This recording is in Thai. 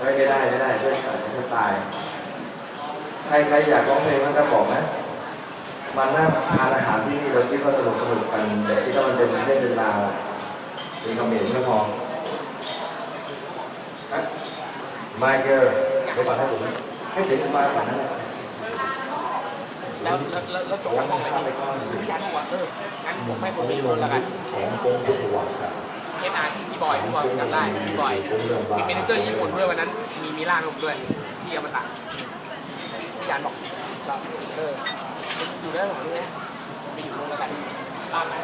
ไม่ไม่ได้ไม่ได้ช่วยตัดสไตล์ใครใครอยากร้องเพลงบ้างครับบอกนะมานั่งทานอาหารที่นี่เราคิดว่าสนุกสนุกกันแต่ที่ถ้ามันเป็นเรื่องเป็นราวเป็นคอมเมนต์ก็พอมาเกอร์เดี๋ยวก่อนให้ผมให้เสียงมาก่อนนะแล้วแล้วแล้วแล้วจบผมห้องไหนข้ามไปดีก้อนพี่ยันบอกว่าเอองั้นผมให้ผมไปอยู่นู่นแล้วกันของกงพุทธวังสามเอสอาร์พี่บ อยจำได้บ่อยมีเมนเจอร์ญี่ปุ่นด้วยวันนั้น มีมิล่านลงด้วยที่อมตะพี่ยันบอกเราเอออยู่ได้หรอเนี่ยไปอยู่นู่นแล้วกันบ้านไหน